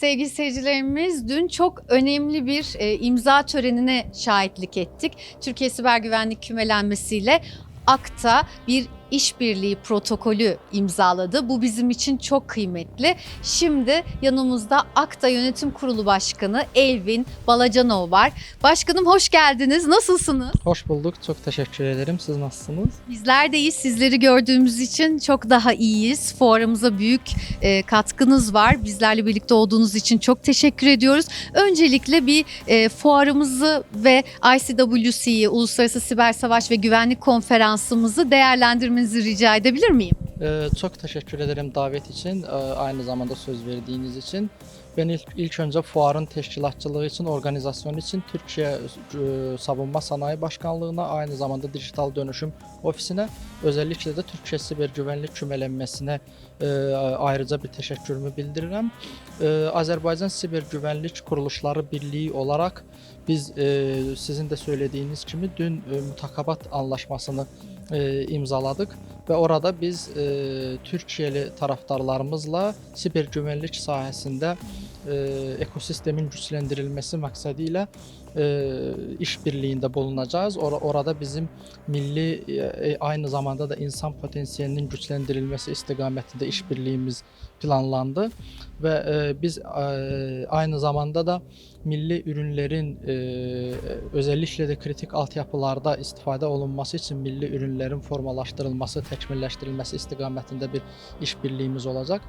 Sevgili seyircilerimiz dün çok önemli bir e, imza törenine şahitlik ettik. Türkiye Siber Güvenlik Kümelenmesiyle AKTA bir işbirliği protokolü imzaladı. Bu bizim için çok kıymetli. Şimdi yanımızda AKTA Yönetim Kurulu Başkanı Elvin Balacanov var. Başkanım hoş geldiniz. Nasılsınız? Hoş bulduk. Çok teşekkür ederim. Siz nasılsınız? Bizler de iyi. Sizleri gördüğümüz için çok daha iyiyiz. Fuarımıza büyük e, katkınız var. Bizlerle birlikte olduğunuz için çok teşekkür ediyoruz. Öncelikle bir e, fuarımızı ve ICWC'yi, Uluslararası Siber Savaş ve Güvenlik Konferansımızı değerlendirmenizi rica edebilir miyim? Ee, çok teşekkür ederim davet için, ee, aynı zamanda söz verdiğiniz için. Ben ilk, ilk önce fuarın teşkilatçılığı için, organizasyonu için Türkiye e, Savunma Sanayi Başkanlığı'na, aynı zamanda Dijital Dönüşüm Ofisi'ne, özellikle de Türkiye Siber Güvenlik Kümelenmesi'ne e, ayrıca bir teşekkürümü bildirirəm. E, Azərbaycan Siber Güvenlik Kuruluşları Birliği olarak biz e, sizin de söylediğiniz kimi dün e, mütakabat anlaşmasını e, imzaladık ve orada biz e, Türkiyeli taraftarlarımızla siber güvenlik sahəsində e, ekosistemin gücləndirilməsi məqsədilə e, işbirliyində bulunacağız. Or- orada bizim milli e, aynı zamanda da insan potansiyelinin gücləndirilməsi istiqamətində işbirliyimiz planlandı ve e, biz e, aynı zamanda da milli ürünlerin e, özellikle de kritik altyapılarda istifade olunması için milli ürünlerin formalaşdırılması, təkmilləşdirilməsi istiqamətində bir işbirliyimiz olacaq.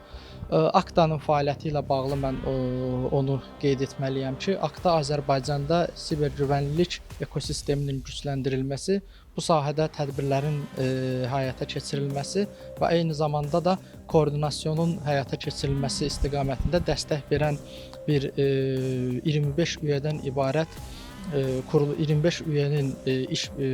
E, AKTA-nın fəaliyyəti bağlı mən e, onu qeyd etməliyəm ki, AKTA Azərbaycanda siber güvənlik ekosisteminin gücləndirilməsi, bu sahədə tədbirlərin e, həyata keçirilməsi və eyni zamanda da koordinasyonun həyata keçirilməsi istiqamətində dəstək verən bir e, 25 üyədən ibarət e, kurulu 25 üyenin e, iş e,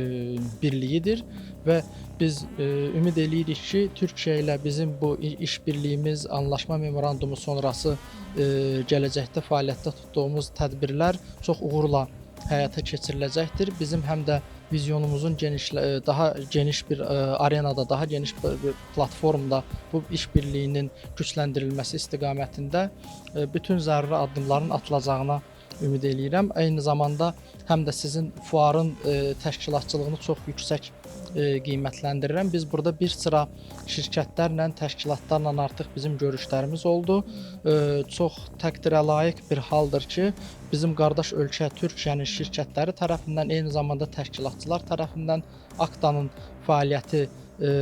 birliğidir ve biz e, ümid edirik ki Türkiye ile bizim bu i- işbirliğimiz anlaşma memorandumu sonrası e, gələcəkdə fəaliyyətdə tutduğumuz tədbirlər çox uğurla həyata keçiriləcəkdir. Bizim həm də vizyonumuzun genişlə e, daha geniş bir e, arenada, daha geniş bir platformda bu işbirliyinin gücləndirilməsi istiqamətində e, bütün zəruri addımların atılacağına ümid eləyirəm. Eyni zamanda həm də sizin fuarın e, təşkilatçılığını çox yüksək e, qiymətləndirirəm. Biz burada bir sıra şirkətlərlə, təşkilatlarla artıq bizim görüşlərimiz oldu. E, çox təqdirə layiq bir haldır ki, bizim qardaş ölkə Türkiyənin şirkətləri tərəfindən, eyni zamanda təşkilatçılar tərəfindən AKTA-nın fəaliyyəti e,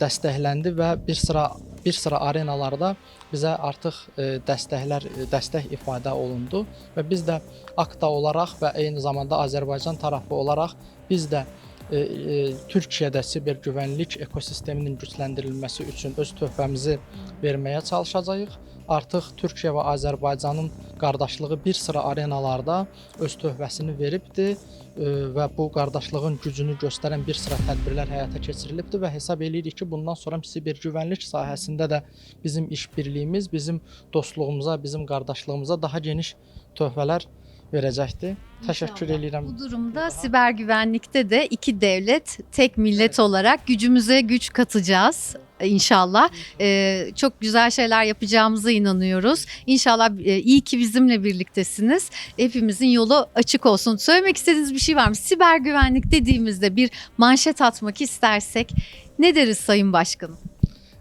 dəstəkləndi və bir sıra bir sıra arenalarda bizə artıq e, dəstəklər dəstək ifadə olundu və biz də AKTA olaraq və eyni zamanda Azərbaycan tərəfi olaraq biz də e, e, Türkiyədə siber güvənlik ekosisteminin gücləndirilməsi üçün öz töhfəmizi verməyə çalışacağıq. Artıq Türkiyə və Azərbaycanın qardaşlığı bir sıra arenalarda öz töhfəsini veribdi e, və bu qardaşlığın gücünü göstərən bir sıra tədbirlər həyata keçirilibdi və hesab eləyirik ki, bundan sonra siber güvənlik sahəsində də bizim işbirliyimiz bizim dostluğumuza, bizim qardaşlığımıza daha geniş töhfələr verəcəkdir. Təşəkkür İnşallah. edirəm. Bu durumda siber güvenlikte de iki devlet, tek millet olarak gücümüze güç katacağız inşallah. Ee, çok güzel şeyler yapacağımıza inanıyoruz. İnşallah e, iyi ki bizimle birliktesiniz. Hepimizin yolu açık olsun. Söylemek istediğiniz bir şey var mı? Siber güvenlik dediğimizde bir manşet atmak istersek ne deriz Sayın Başkanım?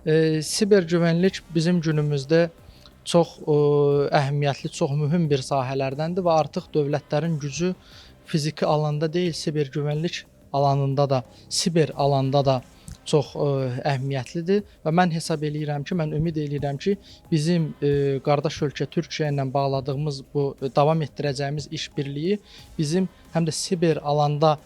E, siber güvənlik bizim günümüzdə çox e, əhəmiyyətli, çox mühüm bir sahələrdəndir və artıq dövlətlərin gücü fiziki alanda deyil, siber güvənlik alanında da, siber alanda da çox ə, əhəmiyyətlidir və mən hesab eləyirəm ki, mən ümid eləyirəm ki, bizim ə, qardaş ölkə Türkiyə ilə bağladığımız bu ə, davam etdirəcəyimiz işbirliyi bizim həm də siber alanda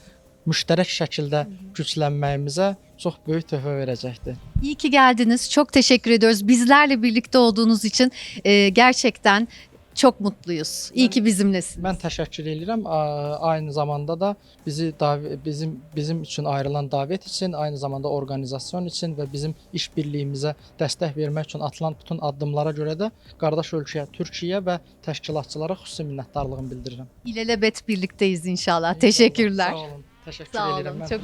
müştərək şəkildə güclənməyimizə çox böyük töhfə verəcəkdir. İyi ki geldiniz. Çok teşekkür ediyoruz. Bizlerle birlikte olduğunuz için e, gerçekten çok mutluyuz. İyi ki bizimlesiniz. Mən təşəkkür edirəm. A- Aynı zamanda da bizi dav- bizim bizim üçün ayrılan davət üçün, aynı zamanda orqanizasiyon üçün və bizim iş birliyimizə dəstək vermək üçün atılan bütün addımlara görə də qardaş ölkəyə Türkiyə və təşkilatçılara xüsusi minnətdarlığımı bildirirəm. İlelebet birlikteyiz inşallah. Teşekkürler. Sağ olun. Təşəkkür Sağ edirəm. olun. Mən Çok